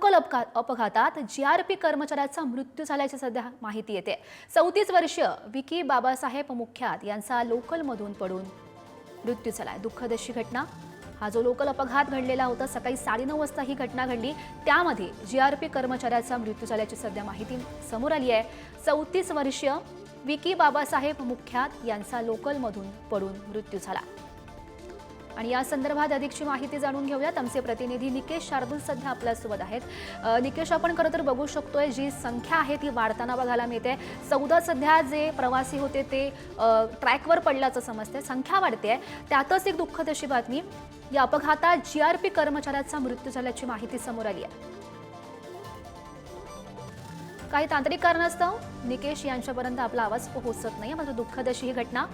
Local अपघात अपघातात GRP कर्मचाऱ्याचा मृत्यू झाल्याची सध्या माहिती येते. चौतीस वर्षीय विकी बाबासाहेब मुख्यात यांचा लोकलमधून पडून मृत्यू झालाय. आहे दुःखदशी घटना. हा जो लोकल अपघात घडलेला होता सकाळी साडेनऊ वाजता ही घटना घडली. त्यामध्ये जीआरपी कर्मचाऱ्याचा मृत्यू झाल्याची सध्या माहिती समोर आली आहे. चौतीस वर्षीय विकी बाबासाहेब मुख्यात यांचा लोकलमधून पडून मृत्यू झाला. आणि या संदर्भात अधिकची माहिती जाणून घेऊयात. आमचे प्रतिनिधी निकेश शार्दूल सध्या आपल्यासोबत आहेत. निकेश आपण खरं तर बघू शकतोय जी संख्या आहे ती वाढताना बघायला मिळते. चौदा सध्या जे प्रवासी होते ते ट्रॅकवर पडल्याचं समजते संख्या वाढते त्यातच एक दुःखद अशी बातमी या अपघातात जी आर पी कर्मचाऱ्याचा मृत्यू झाल्याची माहिती समोर आली आहे. काही तांत्रिक कारणास्तव निकेश यांच्यापर्यंत आपला आवाज पोहोचत नाही. मात्र दुःखद अशी ही घटना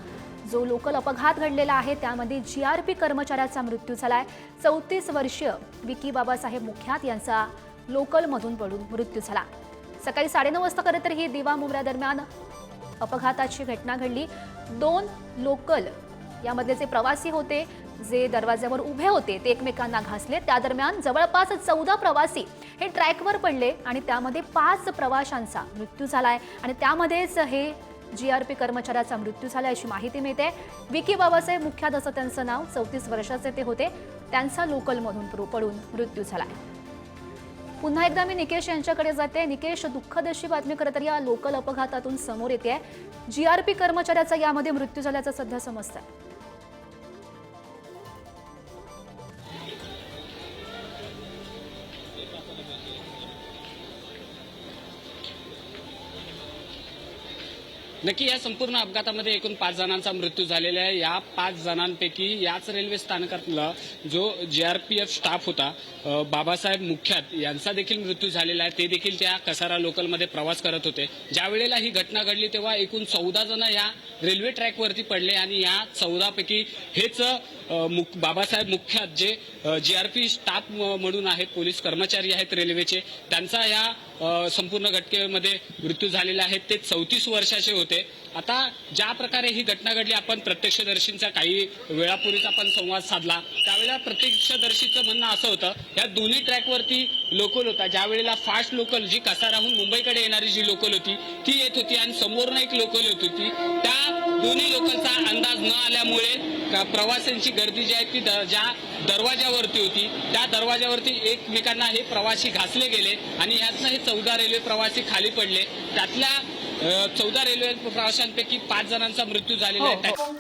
जो लोकल अपघात घडलेला आहे त्यामध्ये जी आर पी कर्मचाऱ्याचा मृत्यू झाला आहे चौतीस वर्षीय विकी बाबासाहेब मुख्यात यांचा लोकलमधून पडून मृत्यू झाला. सकाळी साडेनऊ वाजता खरं तर ही दिवा मुंबऱ्या दरम्यान अपघाताची घटना घडली. दोन लोकल यामधले जे प्रवासी होते जे दरवाज्यावर उभे होते ते एकमेकांना घासले. त्या दरम्यान जवळपास चौदा प्रवासी हे ट्रॅकवर पडले आणि त्यामध्ये पाच प्रवाशांचा मृत्यू झालाय. आणि त्यामध्येच हे जी आर पी कर्मचाऱ्याचा मृत्यू झाला अशी माहिती मिळते. विकी बाबासाहेब मुख्यात असं त्यांचं नाव चौतीस वर्षाचे ते होते. त्यांचा लोकलमधून पडून मृत्यू झालाय. पुन्हा एकदा मी निकेश यांच्याकडे जाते. निकेश दुःखदशी बातमी खरं तर या लोकल अपघातातून समोर येते पी कर्मचाऱ्याचा यामध्ये मृत्यू झाल्याचं सध्या समजतंय. नक्की या संपूर्ण अपघातामध्ये एकूण पाच जणांचा मृत्यू झालेला आहे. या पाच जणांपैकी याच रेल्वे स्थानकातला जो जे आर पी एफ स्टाफ होता बाबासाहेब मुख्यात यांचा देखील मृत्यू झालेला आहे. ते देखील त्या कसारा लोकलमध्ये प्रवास करत होते. ज्या वेळेला ही घटना घडली तेव्हा एकूण चौदा जण या रेल्वे ट्रॅकवरती पडले आणि या चौदापैकी हेच बाबासाहेब मुख्यात जे जी आर पी स्टाफ म्हणून आहेत पोलीस कर्मचारी आहेत रेल्वेचे त्यांचा या संपूर्ण घटनेमध्ये मृत्यू झालेला आहे. ते चौतीस वर्षाचे होते. आता ज्या प्रकारे ही घटना घडली आपण प्रत्यक्षदर्शींचा काही वेळापूर्वीच आपण संवाद साधला. त्यावेळेला प्रत्यक्षदर्शीचं म्हणणं असं होतं या दोन्ही ट्रॅकवरती लोकल होता. ज्या वेळेला फास्ट लोकल जी कसाराहून मुंबईकडे येणारी जी लोकल होती ती येत होती आणि समोरनं एक लोकल येत होती. त्या दोन्ही लोकलचा अंदाज न आल्यामुळे प्रवाशांची गर्दी जी आहे ती ज्या दरवाजावरती होती त्या दरवाजावरती एकमेकांना हे प्रवासी घासले गेले आणि यातनं हे चौदा रेल्वे प्रवासी खाली पडले. त्यातल्या चौदा रेल्वे प्रवाशांपैकी पाच जणांचा मृत्यू झालेला आहे. हो.